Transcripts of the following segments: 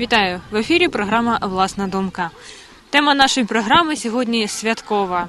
Вітаю в ефірі. Програма Власна думка. Тема нашої програми сьогодні святкова,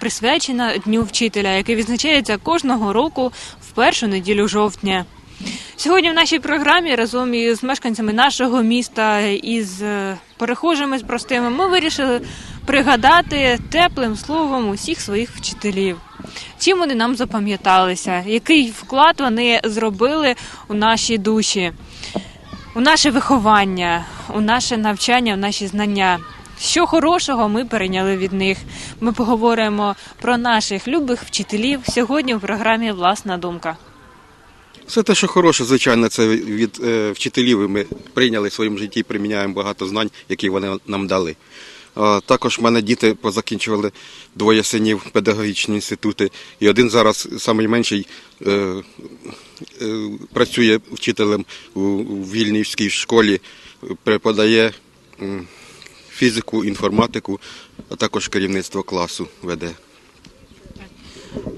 присвячена Дню вчителя, який відзначається кожного року в першу неділю жовтня. Сьогодні в нашій програмі разом із мешканцями нашого міста із е, перехожими з простими ми вирішили пригадати теплим словом усіх своїх вчителів. Чим вони нам запам'яталися, який вклад вони зробили у наші душі у наше виховання, у наше навчання, у наші знання. Що хорошого ми перейняли від них. Ми поговоримо про наших любих вчителів сьогодні в програмі Власна думка. Все те, що хороше, звичайно, це від е, вчителів. Ми прийняли в своєму житті, приміняємо багато знань, які вони нам дали. Також в мене діти позакінчували двоє синів педагогічні інститути, і один зараз найменший е, е, працює вчителем у, у Вільнівській школі, преподає фізику, інформатику, а також керівництво класу веде.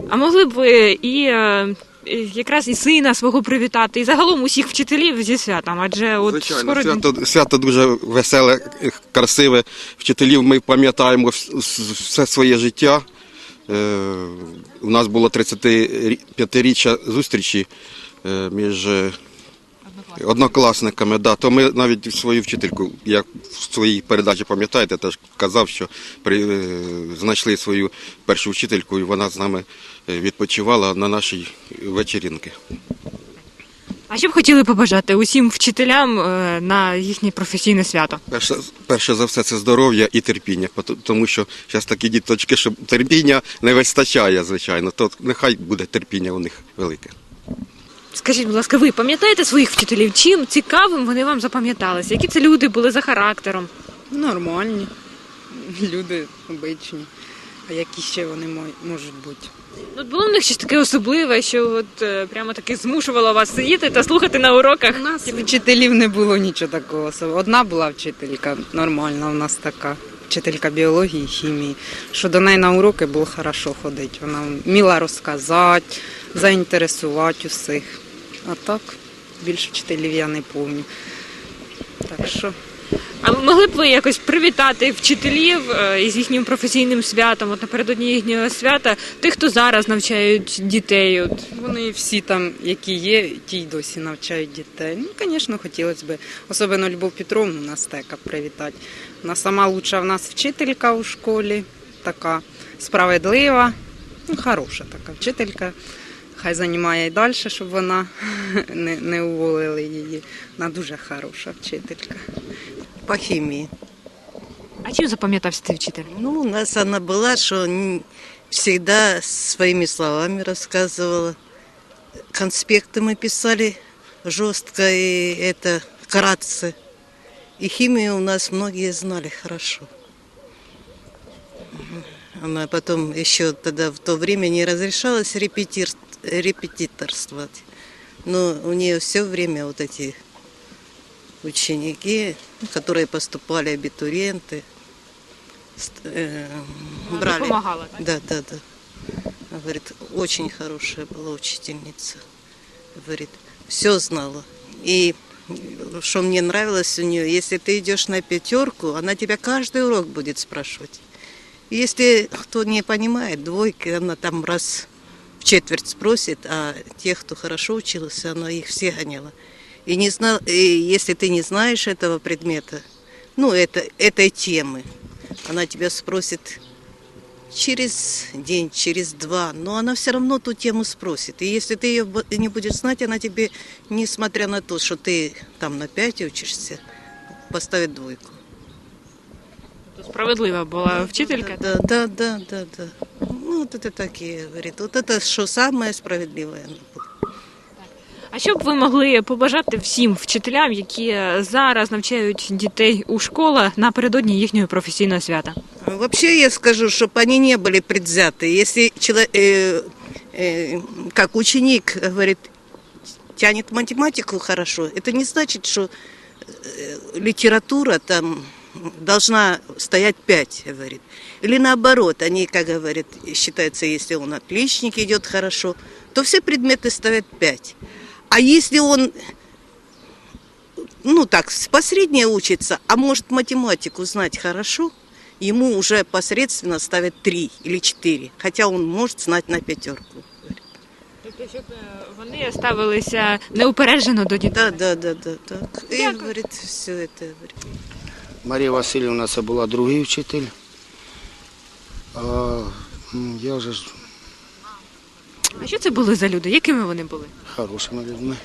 А могли б ви і е, якраз і сина свого привітати, і загалом усіх вчителів зі святом, адже от Звичайно, скоро свято, свято дуже веселе, красиве. Вчителів ми пам'ятаємо вс- вс- все своє життя. Е, У нас було 35-річчя зустрічі е, між е, однокласниками. Да, то ми навіть свою вчительку, як в своїй передачі пам'ятаєте, теж казав, що при, е, знайшли свою першу вчительку, і вона з нами е, відпочивала на нашій вечерінки. А що б хотіли побажати усім вчителям е, на їхнє професійне свято? Перше, перше за все це здоров'я і терпіння, тому що зараз такі діточки, що терпіння не вистачає, звичайно, то нехай буде терпіння у них велике. Скажіть, будь ласка, ви пам'ятаєте своїх вчителів? Чим цікавим вони вам запам'яталися? Які це люди були за характером? Нормальні люди обичні. А які ще вони мо- можуть бути? Ну, от було в них щось таке особливе, що от е, прямо таки змушувало вас сидіти та слухати на уроках. У нас вчителів не було нічого такого. особливого. Одна була вчителька, нормальна у нас така. Вчителька біології хімії. Що до неї на уроки було хорошо ходити. Вона вміла розказати, заінтересувати усіх. А так більше вчителів я не пам'ятаю. Так що А могли б ви якось привітати вчителів е, із їхнім професійним святом, от напередодні їхнього свята, тих, хто зараз навчають дітей? От. Вони всі там, які є, ті й досі навчають дітей. Ну, звісно, хотілося б. Особливо Любов Петровну нас тека привітати. Вона сама лучша в нас вчителька у школі, така справедлива, ну, хороша така вчителька. Хай займає і далі, щоб вона не, не уволили її. Вона дуже хороша вчителька. по химии. А чим запам'ятався цей вчитель? Ну, у нас она была, что н- всегда своими словами рассказывала. Конспекты мы писали жестко и это вкратце. И химию у нас многие знали хорошо. Она потом еще тогда в то время не разрешалось репетир- репетиторствовать. Но у нее все время вот эти ученики, которые поступали, абитуриенты, э, брали. Допомагала, так? Да, да, да. Говорит, очень хорошая была учительница. Говорит, все знала. И что мне нравилось у нее, если ты идешь на пятерку, она тебя каждый урок будет спрашивать. Если кто не понимает, двойки, она там раз в четверть спросит, а тех, кто хорошо учился, она их все гоняла. И, не знал, и если ты не знаешь этого предмета, ну, это, этой темы, она тебя спросит через день, через два, но она все равно ту тему спросит. И если ты ее не будешь знать, она тебе, несмотря на то, что ты там на пять учишься, поставит двойку. Справедлива була вчителька. Да, да, да, да, да. Ну, вот это такие, говорит. Вот это что самое справедливое. она была. А що б ви могли побажати всім вчителям, які зараз навчають дітей у школах напередодні їхнього професійного свята? Вообще я скажу, чтобы они не были предвзяты. Если человек, э, э, как ученик говорит, тянет математику хорошо, это не значит, что э, литература там должна стоять 5, говорит. Или наоборот, они, как говорят, считается, если он отличник идет хорошо, то все предметы ставят 5. А если он ну так, посреднее учится, а может математику знать хорошо, ему уже посредственно ставят три или четыре, хотя он может знать на пятерку. Тобто, щоб вони ставилися неупереджено до дітей. Да, да, да, да, так. И, Дякую. говорит, все это, говорит. Марія Васильівна це була другий вчитель. А я вже ж А що це були за люди? Якими вони були? хорошими людьми.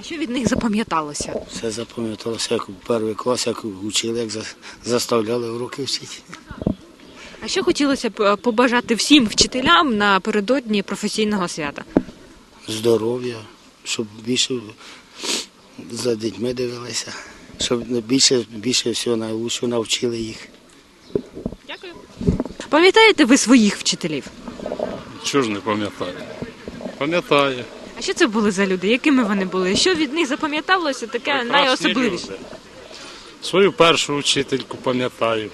А що від них запам'яталося? Все запам'яталося, як у перший клас, як вчили, як за- заставляли уроки вчити. А що хотілося б е, побажати всім вчителям напередодні професійного свята? Здоров'я, щоб більше за дітьми дивилися, щоб більше, більше всього найкраще навчили їх. Дякую. Пам'ятаєте ви своїх вчителів? Чого ж не пам'ятаю? Пам'ятаю. А що це були за люди? Якими вони були? Що від них запам'яталося таке Прекрасні найособливіше? люди. Свою першу вчительку пам'ятаю.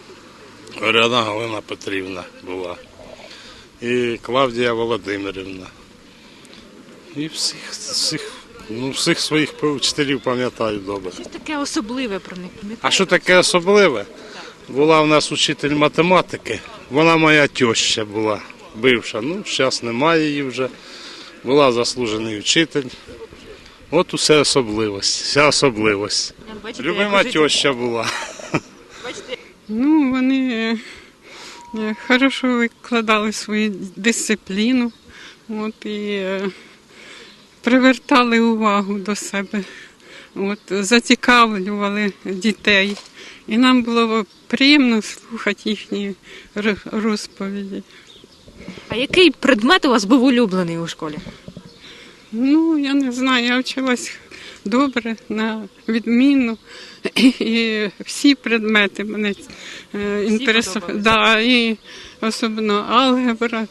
Оряна Галина Петрівна була. І Клавдія Володимирівна. І всіх, всіх, ну, всіх своїх вчителів пам'ятаю добре. Щось таке особливе про них пам'ятаєте? А що таке особливе? Була в нас учитель математики. Вона моя теща була, бивша. Ну, зараз немає її вже. Була заслужений вчитель. От усе особливость, вся особливость. Бачите, Любима теща була. Бачите, Ну, вони е, хорошо викладали свою дисципліну от, і е, привертали увагу до себе, от, зацікавлювали дітей. І нам було приємно слухати їхні розповіді. А який предмет у вас був улюблений у школі? Ну, я не знаю, я вчилась добре, на відміну І всі предмети мене е, інтересували. Да, і особливо алгебра,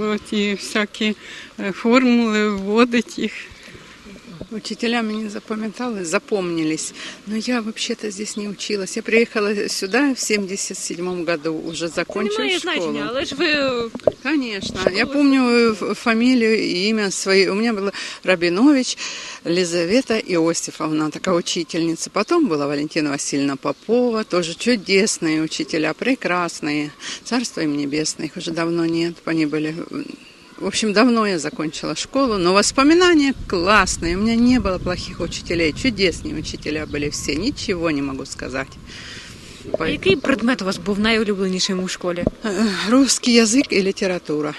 от, і всякі е, формули, вводить їх. Учителя мне запоминали, запомнились. Но я вообще-то здесь не училась. Я приехала сюда в 77 году, уже закончила немає школу. значення, але ж ви Конечно. Я помню фамилию и имя свои. У меня была Рабинович Лизавета Иосифовна, такая учительница. Потом была Валентина Васильевна Попова, тоже чудесные учителя, прекрасные. Царство им небесное, их уже давно нет. Они были в общем, давно я закончила школу, но воспоминания классные. У меня не было плохих учителей, чудесные учителя были все, ничего не могу сказать. а який предмет у вас був найулюбленішим у школі? Э, Русский язык и литература.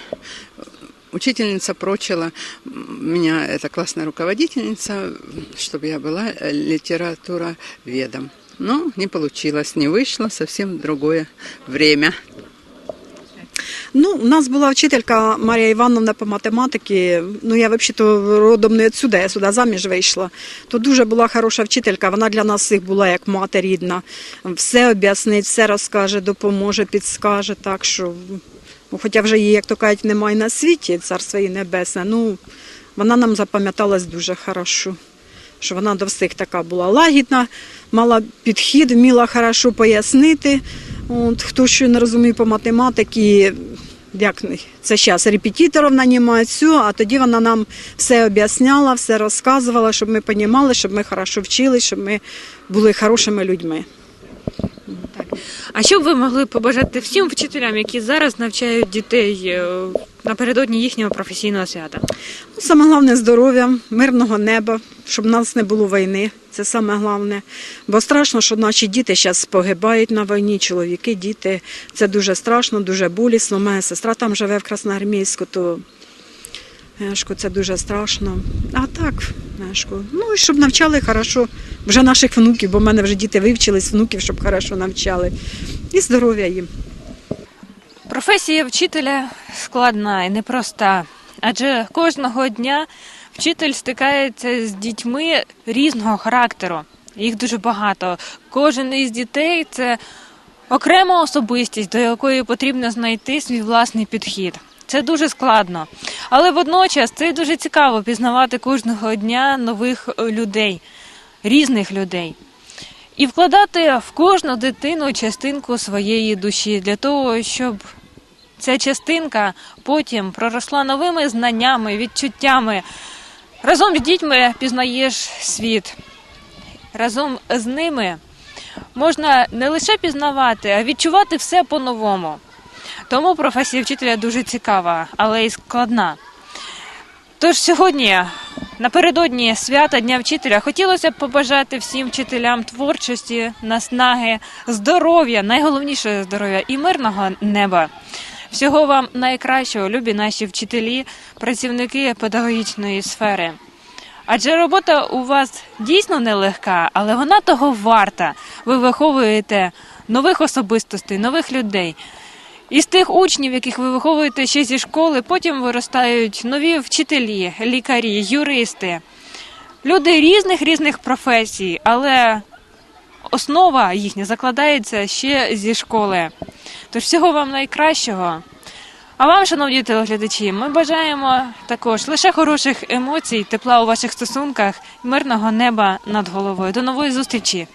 Учительница прочила меня, это классная руководительница, чтобы я была э, литературоведом. Но не получилось, не вышло, совсем другое время. Ну, у нас була вчителька Марія Івановна по математиці. Ну, я взагалі родом не відсюди, я сюди заміж вийшла. То дуже була хороша вчителька. Вона для нас всіх була як мати рідна. Все об'яснить, все розкаже, допоможе, підскаже. Так що, ну, хоча вже її, як то кажуть, немає на світі, царство її небесне. Ну, вона нам запам'яталась дуже хорошо. Що вона до всіх така була лагідна, мала підхід, вміла хорошо пояснити. От, хто що не розуміє по математиці, як це зараз репетиторів нанімають, все, а тоді вона нам все об'ясняла, все розказувала, щоб ми розуміли, щоб ми хорошо вчили, щоб ми були хорошими людьми. А що б ви могли побажати всім вчителям, які зараз навчають дітей е, напередодні їхнього професійного свята? Ну, Саме головне здоров'я, мирного неба, щоб в нас не було війни. Це саме головне. Бо страшно, що наші діти зараз погибають на війні, чоловіки, діти. Це дуже страшно, дуже болісно. Моя сестра там живе в Красноармійську, то Ешко, це дуже страшно. А так, Ешко, ну і щоб навчали хорошо вже наших внуків, бо в мене вже діти вивчились, внуків, щоб хорошо навчали. І здоров'я їм. Професія вчителя складна і непроста, адже кожного дня вчитель стикається з дітьми різного характеру. Їх дуже багато. Кожен із дітей це окрема особистість, до якої потрібно знайти свій власний підхід. Це дуже складно, але водночас це дуже цікаво пізнавати кожного дня нових е, людей, різних людей. І вкладати в кожну дитину частинку своєї душі для того, щоб ця частинка потім проросла новими знаннями, відчуттями. Разом з дітьми пізнаєш світ. разом з ними можна не лише пізнавати, а відчувати все по-новому. Тому професія вчителя дуже цікава, але й складна. Тож сьогодні, напередодні свята Дня вчителя, хотілося б побажати всім вчителям творчості, наснаги, здоров'я, найголовніше здоров'я і мирного неба. Всього вам найкращого, любі наші вчителі, працівники педагогічної сфери. Адже робота у вас дійсно нелегка, але вона того варта. Ви виховуєте нових особистостей, нових людей. Із тих учнів, яких ви виховуєте ще зі школи, потім виростають нові вчителі, лікарі, юристи, люди різних різних професій, але основа їхня закладається ще зі школи. Тож всього вам найкращого. А вам, шановні телеглядачі, ми бажаємо також лише хороших емоцій, тепла у ваших стосунках, мирного неба над головою. До нової зустрічі!